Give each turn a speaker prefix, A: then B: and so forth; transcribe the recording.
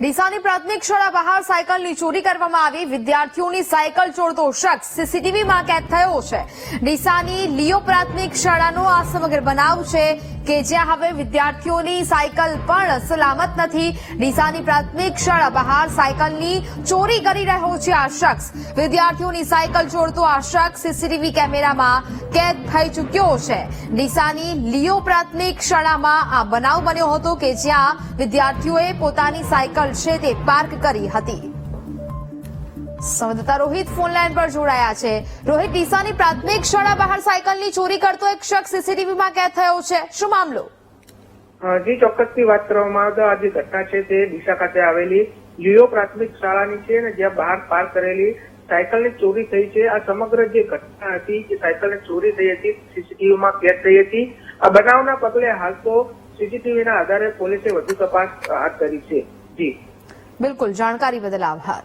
A: ડીસાની પ્રાથમિક શાળા બહાર સાયકલની ચોરી કરવામાં આવી. વિદ્યાર્થીઓની સાયકલ ચોરતો શખ્સ સીસીટીવીમાં કેદ થયો છે. ડીસાની લિયો પ્રાથમિક શાળાનો આ સમગ્ર બનાવ છે. કે જ્યાં હવે વિદ્યાર્થીઓની સાયકલ પણ સલામત નથી. ડીસાની પ્રાથમિક શાળા બહાર સાયકલની ચોરી કરી રહ્યો છે આ શખ્સ. વિદ્યાર્થીઓની સાયકલ ચોરતો આ શખ્સ સીસીટીવી કેમેરામાં કેદ થઈ ચૂક્યો છે. ડીસાની લિયો પ્રાથમિક શાળામાં આ બનાવ બન્યો હતો કે જ્યાં વિદ્યાર્થીઓએ પોતાની સાયકલ છે તે પાર્ક કરી હતી. સંવાદદાતા રોહિત ફોનલાઈન પર જોડાયા છે. રોહિત ડીસાની પ્રાથમિક શાળા બહાર સાયકલની ચોરી કરતો એક શખ્સ સીસીટીવીમાં કેદ થયો છે. શું મામલો?
B: જી ચોક્કસથી વાત કરવામાં આવે તો આ જે ઘટના છે તે ડીસા ખાતે આવેલી લિયો પ્રાથમિક શાળાની છે અને જ્યાં બહાર પાર્ક કરેલી સાયકલની ચોરી થઈ છે. આ સમગ્ર જે ઘટના હતી જે સાયકલની ચોરી થઈ હતી સીસીટીવીમાં કેદ થઈ હતી. આ બનાવના પગલે હાલ તો સીસીટીવીના આધારે પોલીસે વધુ તપાસ હાથ ધરી છે. જી.
A: બિલકુલ જાણકારી બદલ આભાર.